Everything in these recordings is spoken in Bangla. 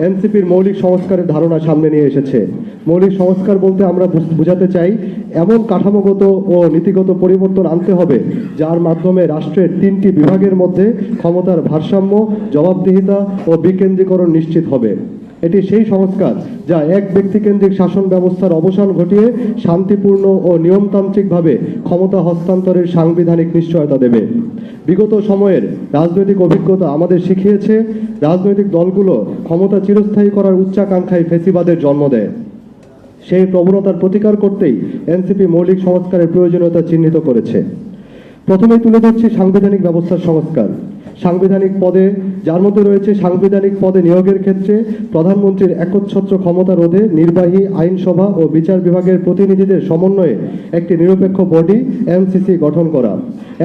এনসিপির মৌলিক সংস্কারের ধারণা সামনে নিয়ে এসেছে। মৌলিক সংস্কার বলতে আমরা বুঝাতে চাই, এমন কাঠামোগত ও নীতিগত পরিবর্তন আনতে হবে, যার মাধ্যমে রাষ্ট্রের তিনটি বিভাগের মধ্যে ক্ষমতার ভারসাম্য, জবাবদিহিতা ও বিকেন্দ্রীকরণ নিশ্চিত হবে। এটি সেই সংস্কার যা এক ব্যক্তিকেন্দ্রিক শাসন ব্যবস্থার অবসান ঘটিয়ে শান্তিপূর্ণ ও নিয়মতান্ত্রিকভাবে ক্ষমতা হস্তান্তরের সাংবিধানিক নিশ্চয়তা দেবে। বিগত সময়ের রাজনৈতিক অভিজ্ঞতা আমাদের শিখিয়েছে, রাজনৈতিক দলগুলো ক্ষমতা চিরস্থায়ী করার উচ্চাকাঙ্ক্ষায় ফেসিবাদের জন্ম দেয়। সেই প্রবণতার প্রতিকার করতেই এনসিপি মৌলিক সংস্কারের প্রয়োজনীয়তা চিহ্নিত করেছে। প্রথমেই তুলে ধরছি সাংবিধানিক ব্যবস্থার সংস্কার। সাংবিধানিক পদে, যার মধ্যে রয়েছে সাংবিধানিক পদে নিয়োগের ক্ষেত্রে প্রধানমন্ত্রীর একচ্ছত্র ক্ষমতা রোধে নির্বাহী আইনসভা ও বিচার বিভাগের প্রতিনিধিদের সমন্বয়ে একটি নিরপেক্ষ বডি এমসিসি গঠন করা।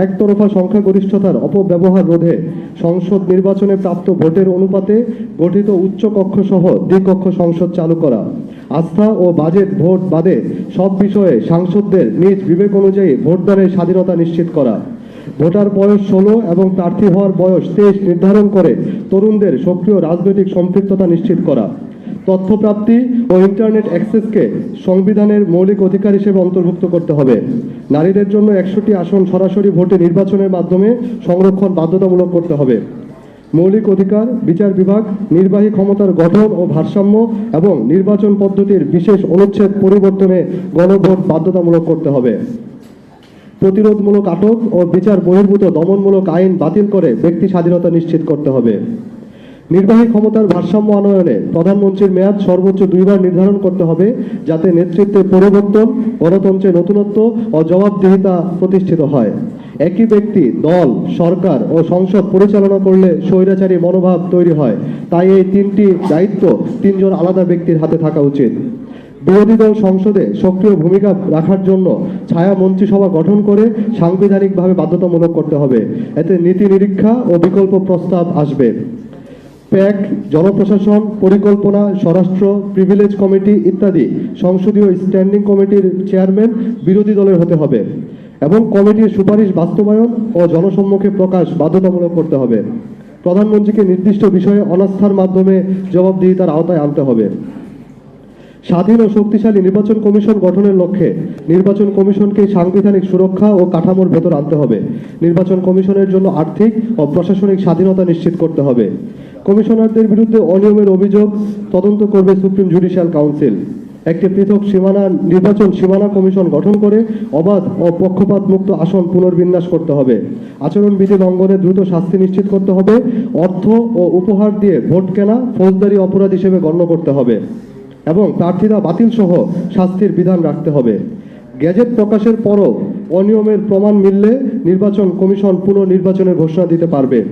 একতরফা সংখ্যাগরিষ্ঠতার অপব্যবহার রোধে সংসদ নির্বাচনে প্রাপ্ত ভোটের অনুপাতে গঠিত উচ্চকক্ষ সহ দ্বিকক্ষ সংসদ চালু করা। আস্থা ও বাজেট ভোট বাদে সব বিষয়ে সাংসদদের নিজ বিবেক অনুযায়ী ভোটদানের স্বাধীনতা নিশ্চিত করা। ভোটার বয়স ষোলো এবং প্রার্থী হওয়ার বয়স তেইশ নির্ধারণ করে তরুণদের সক্রিয় রাজনৈতিক সম্পৃক্ততা নিশ্চিত করা। তথ্যপ্রাপ্তি ও ইন্টারনেট অ্যাক্সেসকে সংবিধানের মৌলিক অধিকার হিসেবে অন্তর্ভুক্ত করতে হবে। নারীদের জন্য একশোটি আসন সরাসরি ভোটে নির্বাচনের মাধ্যমে সংরক্ষণ বাধ্যতামূলক করতে হবে। মৌলিক অধিকার, বিচার বিভাগ, নির্বাহী ক্ষমতার গঠন ও ভারসাম্য এবং নির্বাচন পদ্ধতির বিশেষ অনুচ্ছেদ পরিবর্তনে গণভোট বাধ্যতামূলক করতে হবে। প্রতিরোধমূলক আটক ও বিচার বহির্ভূত দমনমূলক আইন বাতিল করে ব্যক্তি স্বাধীনতা নিশ্চিত করতে হবে। নির্বাহী ক্ষমতার ভারসাম্য আনয়নে প্রধানমন্ত্রীর মেয়াদ সর্বোচ্চ দুইবার নির্ধারণ করতে হবে যাতে নেতৃত্বে পরিবর্তন, গণতন্ত্রে নতুনত্ব ও জবাবদিহিতা প্রতিষ্ঠিত হয়। একই ব্যক্তি, দল, সরকার ও সংসদ পরিচালনা করলে স্বৈরাচারী মনোভাব তৈরি হয়। তাই এই তিনটি দায়িত্ব তিনজন আলাদা ব্যক্তির হাতে থাকা উচিত। বিরোধী দল সংসদে সক্রিয় ভূমিকা রাখার জন্য ছায়া মন্ত্রিসভা গঠন করে সাংবিধানিকভাবে বাধ্যতামূলক করতে হবে। এতে নীতি নিরীক্ষা ও বিকল্প প্রস্তাব আসবে। প্যাক, জনপ্রশাসন, পরিকল্পনা, স্বরাষ্ট্র, প্রিভিলেজ কমিটি ইত্যাদি সংসদীয় স্ট্যান্ডিং কমিটির চেয়ারম্যান বিরোধী দলের হতে হবে এবং কমিটির সুপারিশ বাস্তবায়ন ও জনসম্মুখে প্রকাশ বাধ্যতামূলক করতে হবে। প্রধানমন্ত্রীকে নির্দিষ্ট বিষয়ে অনাস্থার মাধ্যমে জবাবদিহিতার আওতায় আনতে হবে। স্বাধীন ও শক্তিশালী নির্বাচন কমিশন গঠনের লক্ষ্যে নির্বাচন কমিশনকে সাংবিধানিক সুরক্ষা ও কাঠামোর ভেতর আনতে হবে। নির্বাচন কমিশনের জন্য আর্থিক ও প্রশাসনিক স্বাধীনতা নিশ্চিত করতে হবে। কমিশনারদের বিরুদ্ধে অনিয়মের অভিযোগ তদন্ত করবে সুপ্রিম জুডিশিয়াল কাউন্সিল। একটি পৃথক সীমানা নির্বাচন সীমানা কমিশন গঠন করে অবাধ ও পক্ষপাত মুক্ত আসন পুনর্বিন্যাস করতে হবে। আচরণবিধি লঙ্ঘনে দ্রুত শাস্তি নিশ্চিত করতে হবে। অর্থ ও উপহার দিয়ে ভোট কেনা ফৌজদারি অপরাধ হিসেবে গণ্য করতে হবে। এবং প্রার্থীরা বাতিল সহ শাস্তির বিধান রাখতে হবে। গ্যাজেট প্রকাশের পরও অনিয়মের প্রমাণ মিললে নির্বাচন কমিশন পুনর্নির্বাচনের ঘোষণা দিতে পারবে।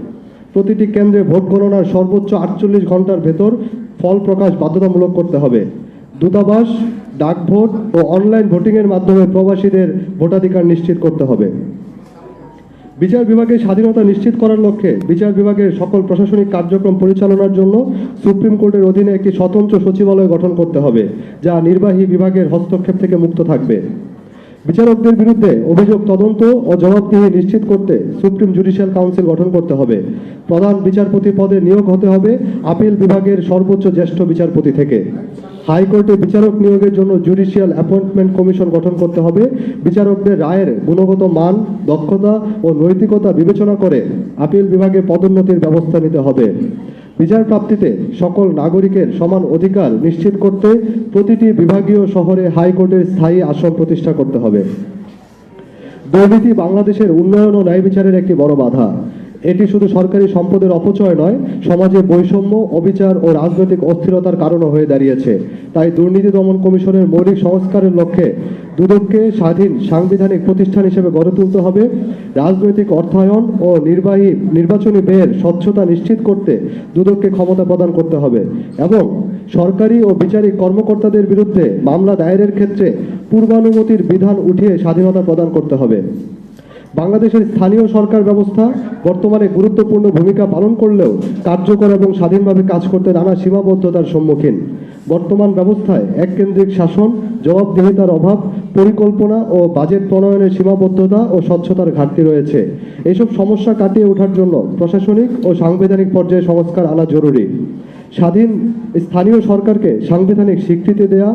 প্রতিটি কেন্দ্রে ভোট গণনার সর্বোচ্চ আটচল্লিশ ঘণ্টার ভেতর ফল প্রকাশ বাধ্যতামূলক করতে হবে। দূতাবাস, ডাকভোট ও অনলাইন ভোটিংয়ের মাধ্যমে প্রবাসীদের ভোটাধিকার নিশ্চিত করতে হবে। বিচার বিভাগের স্বাধীনতা নিশ্চিত করার লক্ষ্যে বিচার বিভাগের সকল প্রশাসনিক কার্যক্রম পরিচালনার জন্য সুপ্রিম কোর্টের অধীনে একটি স্বতন্ত্র সচিবালয় গঠন করতে হবে, যা নির্বাহী বিভাগের হস্তক্ষেপ থেকে মুক্ত থাকবে। বিচারকদের বিরুদ্ধে অভিযোগ তদন্ত ও জবাবদিহি নিশ্চিত করতে সুপ্রিম জুডিশিয়াল কাউন্সিল গঠন করতে হবে। প্রধান বিচারপতি পদে নিয়োগ হতে হবে আপিল বিভাগের সর্বোচ্চ জ্যেষ্ঠ বিচারপতি থেকে। হাইকোর্টে বিচারক নিয়োগের জন্য জুডিশিয়াল অ্যাপয়েন্টমেন্ট কমিশন গঠন করতে হবে। বিচারকদের রায়ের গুণগত মান, দক্ষতা ও নৈতিকতা বিবেচনা করে আপিল বিভাগে পদোন্নতির ব্যবস্থা নিতে হবে। বিচার প্রাপ্তিতে সকল নাগরিকের সমান অধিকার নিশ্চিত করতে প্রতিটি বিভাগীয় শহরে হাইকোর্টের স্থায়ী আসন প্রতিষ্ঠা করতে হবে। দুর্নীতি বাংলাদেশের উন্নয়ন ও ন্যায় বিচারের একটি বড় বাধা। এটি শুধু সরকারি সম্পদের অপচয় নয়, সমাজে বৈষম্য, অবিচার ও রাজনৈতিক অস্থিরতার কারণও হয়ে দাঁড়িয়েছে। তাই দুর্নীতি দমন কমিশনের মৌলিক সংস্কারের লক্ষ্যে দুদককে স্বাধীন সাংবিধানিক প্রতিষ্ঠান হিসেবে গড়ে তুলতে হবে। রাজনৈতিক অর্থায়ন ও নির্বাহী, নির্বাচনী ব্যয়ের স্বচ্ছতা নিশ্চিত করতে দুদককে ক্ষমতা প্রদান করতে হবে এবং সরকারি ও বিচারিক কর্মকর্তাদের বিরুদ্ধে মামলা দায়েরের ক্ষেত্রে পূর্বানুমতির বিধান উঠিয়ে স্বাধীনতা প্রদান করতে হবে। বাংলাদেশের স্থানীয় সরকার ব্যবস্থা বর্তমানে গুরুত্বপূর্ণ ভূমিকা পালন করলেও কার্যকর এবং স্বাধীনভাবে কাজ করতে নানা সীমাবদ্ধতার সম্মুখীন। বর্তমান ব্যবস্থায় এককেন্দ্রিক শাসন, জবাবদিহিতার অভাব, পরিকল্পনা ও বাজেট প্রণয়নের সীমাবদ্ধতা ও স্বচ্ছতার ঘাটতি রয়েছে। এসব সমস্যা কাটিয়ে ওঠার জন্য প্রশাসনিক ও সাংবিধানিক পর্যায়ে সংস্কার আনা জরুরি। স্বাধীন স্থানীয় সরকারকে সাংবিধানিক স্বীকৃতি দেয়া,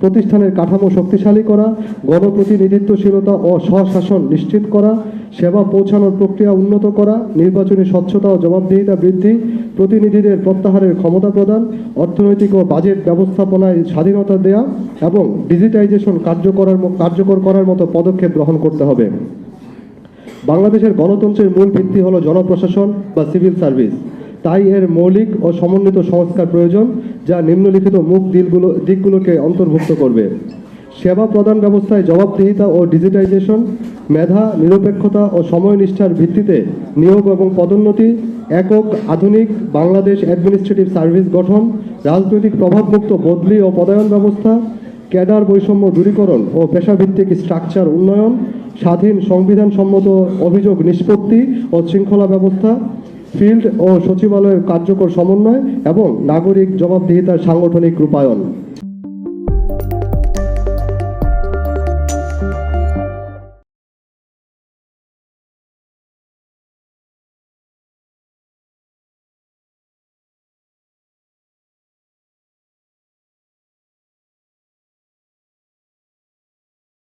প্রতিষ্ঠানের কাঠামো শক্তিশালী করা, গণপ্রতিনিধিত্বশীলতা ও স্বশাসন নিশ্চিত করা, সেবা পৌঁছানোর প্রক্রিয়া উন্নত করা, নির্বাচনী স্বচ্ছতা ও জবাবদিহিতা বৃদ্ধি, প্রতিনিধিদের প্রত্যাহারের ক্ষমতা প্রদান, অর্থনৈতিক ও বাজেট ব্যবস্থাপনায় স্বাধীনতা দেয়া এবং ডিজিটাইজেশন কার্যকর কার্যকর করার মতো পদক্ষেপ গ্রহণ করতে হবে। বাংলাদেশের গণতন্ত্রের মূল ভিত্তি হলো জনপ্রশাসন বা সিভিল সার্ভিস। তাই এর মৌলিক ও সমন্বিত সংস্কার প্রয়োজন, যা নিম্নলিখিত মুখ দিলগুলো, দিকগুলোকে অন্তর্ভুক্ত করবে। সেবা প্রদান ব্যবস্থায় জবাবদিহিতা ও ডিজিটাইজেশন, মেধা, নিরপেক্ষতা ও সময়নিষ্ঠার ভিত্তিতে নিয়োগ এবং পদোন্নতি, একক, আধুনিক বাংলাদেশ অ্যাডমিনিস্ট্রেটিভ সার্ভিস গঠন, রাজনৈতিক প্রভাবমুক্ত বদলি ও পদায়ন ব্যবস্থা, ক্যাডার বৈষম্য দূরীকরণ ও পেশাভিত্তিক স্ট্রাকচার উন্নয়ন, স্বাধীন সংবিধান সম্মত অভিযোগ নিষ্পত্তি ও শৃঙ্খলা ব্যবস্থা ফিল্ড ও সচিবালয়ের কার্যকর সমন্বয় এবং নাগরিক জবাবদিহিতার সাংগঠনিক রূপায়ণ।